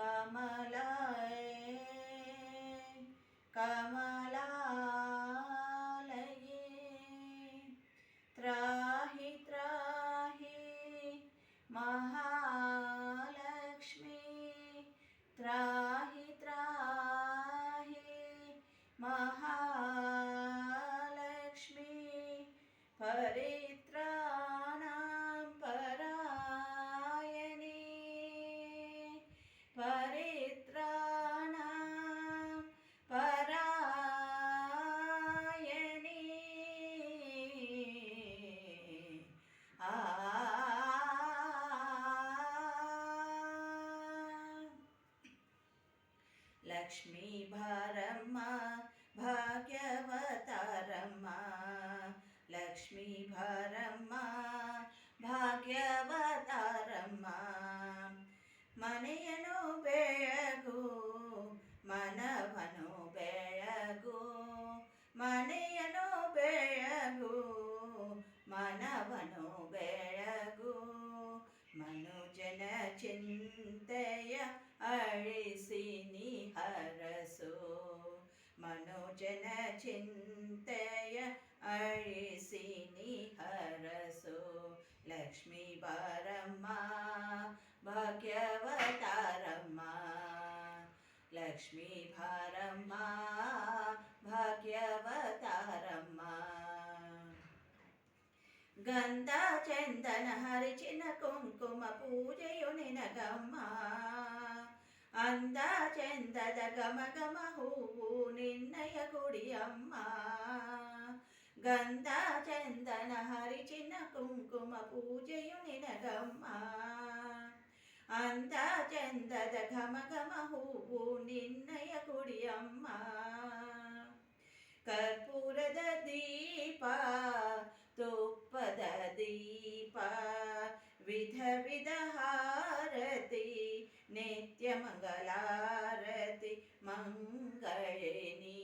कमलाय कमलालये त्राहि त्राहि महालक्ष्मी त्राहि त्राहि महालक्ष्मी परित्राणां లక్ష్మీ భారమ్మ భాగ్యవతారమ్మ లక్ష్మీ భారమ్మ భాగ్యవతారమ్మ ಮನೆಯನು ಬೆಳಗು ಚಿಂತೆಯ ಅಳಿಸಿ ನಿಹರಸು ಲಕ್ಷ್ಮೀ ಬಾರಮ್ಮ ಭಾಗ್ಯವತಾರಮ್ಮ ಲಕ್ಷ್ಮೀ ಭಾರಮ್ಮ ಭಾಗ್ಯವತಾರಮ್ಮ ಗಂಧ ಚಂದನ ಹರಿಚಿನ ಕುಂಕುಮ ಪೂಜೆಯು ನಿನಗಮ್ಮ ಅಂದ ಚಂದದ ಗಮ ಗಮ ಹೂವು ನಿನ್ನಯ ಗುಡಿಯಮ್ಮ ಗಂಧ ಚಂದನ ಹರಿಚಿನ ಕುಂಕುಮ ಪೂಜೆಯು ನಿನಗಮ್ಮ ಅಂದ ಚಂದದ ಘಮ ಘಮ ಹೂವು ನಿನ್ನಯ ಗುಡಿಯಮ್ಮ ಕರ್ಪೂರದ ದೀಪ ತುಪ್ಪದ ದೀಪ ವಿಧ ವಿಧ ಹಾರತಿ ನಿತ್ಯ ಮಂಗಲಾರತಿ ಮಂಗಳಿನಿ ಸುಮಂಗಳಿನಿ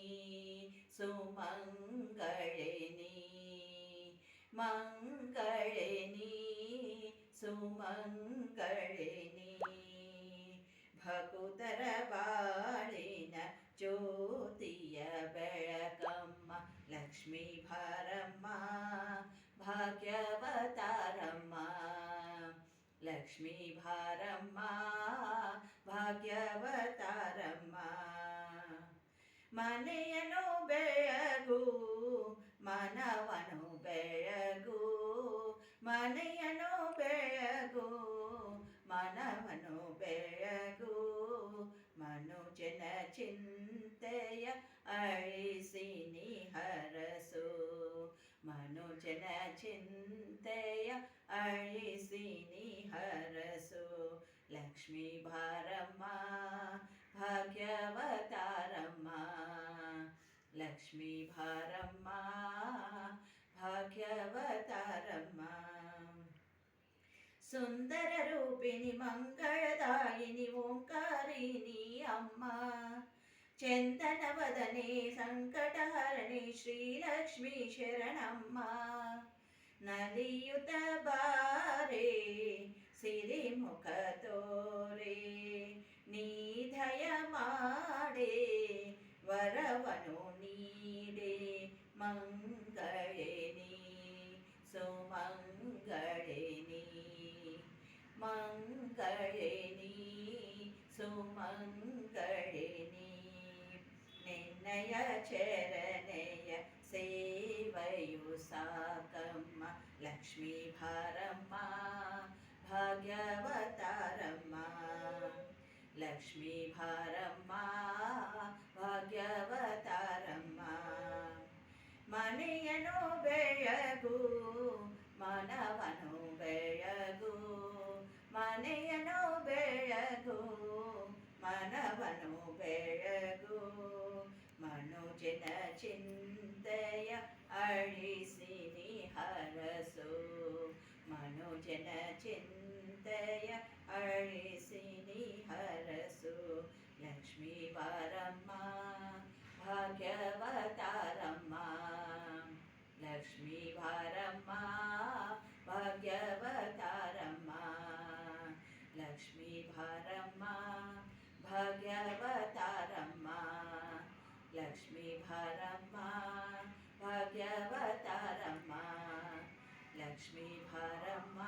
मङ्गलिनी सुमङ्गलिनी भकुतर बाळिन ज्योतिय बेळकम्म लक्ष्मीभारम्म भाग्यवतारम्म। लक्ष्मीभारम्म भाग्यवतारम् లక్ష్మీ భారమ్మ భాగ్యవతారమ్మ లక్ష్మీ భారమ్మ భాగ్యవతారమ్మ సుందర రూపిణి మంగళదాయిని ఓంకారిణి అమ్మ చందనవదనే సంకటహరణి శ్రీలక్ష్మి శరణమ్మ నలియుత బారే ಸಿರಿಮುಖ ತೋರೆ ನೀಧಯ ಮಾಡೆ ವರವನು ನೀಡೆ ಮಂಗಳಿನಿ ಸುಮಂಗಳಿನಿ ಮಂಗಳಿನಿ ಸುಮಂಗಳಿನಿ ನಿನ್ನಯ ಚರಣೆಯ ಸೇವಯು ಸಾಕಮ್ಮ ಲಕ್ಷ್ಮೀ ಭಾರಮ್ಮ ಭಾಗ್ಯವತಾರಮ್ಮ ಲಕ್ಷ್ಮೀ ಭಾರಮ್ಮ ಭಾಗ್ಯವತಾರಮ್ಮ ಮನೆಯನು ಬೆಳಗು ಮನವನು భాగ్యవతారమ్మ లక్ష్మీ భారమ్మ భాగ్యవతారమ్మ లక్ష్మీ భారమ్మ భాగ్యవతారమ్మ లక్ష్మీ భారమ్మ భాగ్యవతారమ్మ లక్ష్మీ భారమ్మ